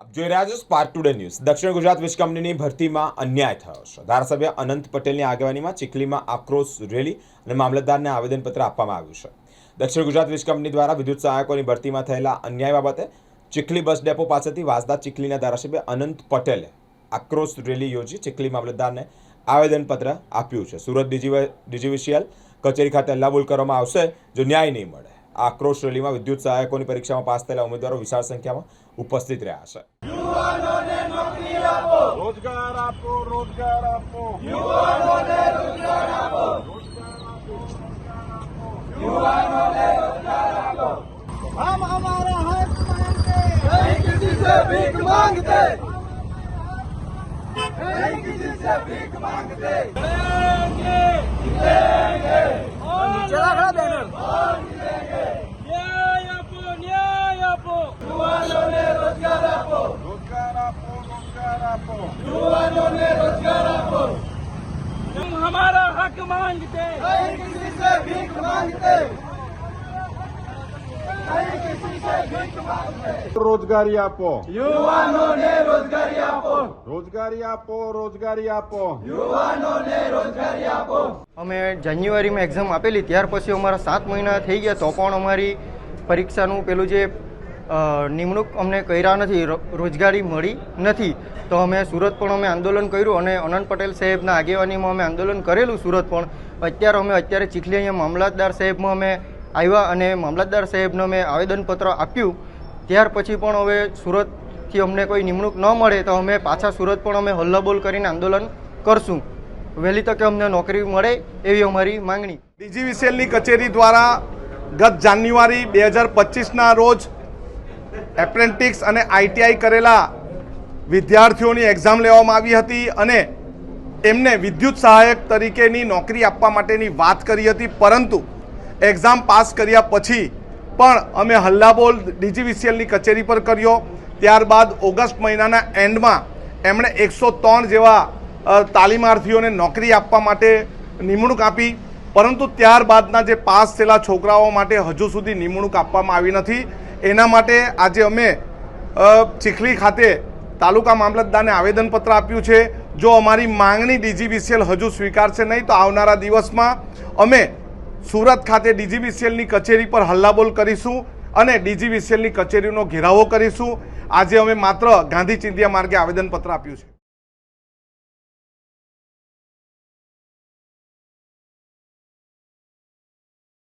આપ જોઈ રહ્યા છો સ્પાર્ક ટુડે ન્યૂઝ દક્ષિણ ગુજરાત વીજ કંપનીની ભરતીમાં અન્યાય થયો છે. ધારાસભ્ય અનંત પટેલની આગેવાનીમાં ચીખલીમાં આક્રોશ રેલી અને મામલતદારને આવેદનપત્ર આપવામાં આવ્યું છે. દક્ષિણ ગુજરાત વીજ કંપની દ્વારા વિદ્યુત સહાયકોની ભરતીમાં થયેલા અન્યાય બાબતે ચીખલી બસ ડેપો પાસેથી વાસદા ચીખલીના ધારાસભ્ય અનંત પટેલે આક્રોશ રેલી યોજી ચીખલી મામલતદારને આવેદનપત્ર આપ્યું છે. સુરત ડીજી ડીજીવીસીએલ કચેરી ખાતે હલ્લાબોલ કરવામાં આવશે જો ન્યાય નહીં મળે. આક્રોશ રેલીમાં વિદ્યુત સહાયકોની પરીક્ષામાં પાસ થયેલા ઉમેદવારો વિશાળ સંખ્યામાં ઉપસ્થિત રહ્યા છે રોજગાર આપો રોજગાર આપો યુવાનોને રોજગાર આપો યુવાનોને રોજગાર આપો હમ હમારા હક માંગતે નહીં કિસી સે ભીખ માંગતે નહીં કિસી સે ભીખ માંગતે દેંગે દેંગે આપો युवानों ने रोजगार आपो तुम हमारा हक मांगते नहीं किसी से भीख मांगते नहीं किसी से भीख मांगते રોજગારી આપો युवानों ने रोजगारी आपो રોજગારી આપો રોજગારી આપો યુવાનોને રોજગારી આપો અમે જાન્યુઆરીમાં એક્ઝામ આપેલી ત્યાર પછી અમારા સાત મહિના થઈ ગયા તો પણ અમારી પરીક્ષાનું પેલું જે અ, નિમણૂક અમને કર્યા નથી રોજગારી મળી નથી. તો અમે સુરત પણ અમે આંદોલન કર્યું અને અનંત પટેલ સાહેબના આગેવાનીમાં અમે આંદોલન કરેલું સુરત પણ. અત્યારે અમે અત્યારે ચીખલી અહીંયા મામલતદાર સાહેબમાં અમે આવ્યા અને મામલતદાર સાહેબને અમે આવેદનપત્ર આપ્યું. ત્યાર પછી પણ હવે સુરતથી અમને કોઈ નિમણૂક ન મળે તો અમે પાછા સુરત પણ અમે હલ્લાબોલ કરીને આંદોલન કરશું. વહેલી તકે અમને નોકરી મળે એવી અમારી માંગણી. ડીજીવીસીએલની કચેરી દ્વારા ગત જાન્યુઆરી બે હજાર પચીસના રોજ એપ્રેન્ટિક્સ અને આઈટીઆઈ કરેલા વિદ્યાર્થીઓની એક્ઝામ લેવામાં આવી હતી અને એમને વિદ્યુત સહાયક તરીકેની નોકરી આપવા માટેની વાત કરી હતી. પરંતુ એક્ઝામ પાસ કર્યા પછી પણ અમે હલ્લાબોલ ડીજીવીસીએલની કચેરી પર કર્યો. ત્યારબાદ ઓગસ્ટ મહિનાના એન્ડમાં એમણે એકસો ત્રણ જેવા તાલીમાર્થીઓને નોકરી આપવા માટે નિમણૂક આપી. પરંતુ ત્યારબાદના જે પાસ થયેલા છોકરાઓ માટે હજુ સુધી નિમણૂક આપવામાં આવી નથી. એના માટે આજે અમે ચીખલી ખાતે તાલુકા મામલતદારને આવેદનપત્ર આપ્યું છે. જો અમારી માંગણી ડીજીબીસીએલ હજુ સ્વીકારશે નહીં, તો આવનારા દિવસમાં અમે સુરત ખાતે ડીજીબીસીએલની કચેરી પર હલ્લાબોલ કરીશું અને ડીજીબીસીએલની કચેરીનો ઘેરાવો કરીશું. આજે અમે માત્ર ગાંધી ચિંધ્યા માર્ગે આવેદનપત્ર આપ્યું છે.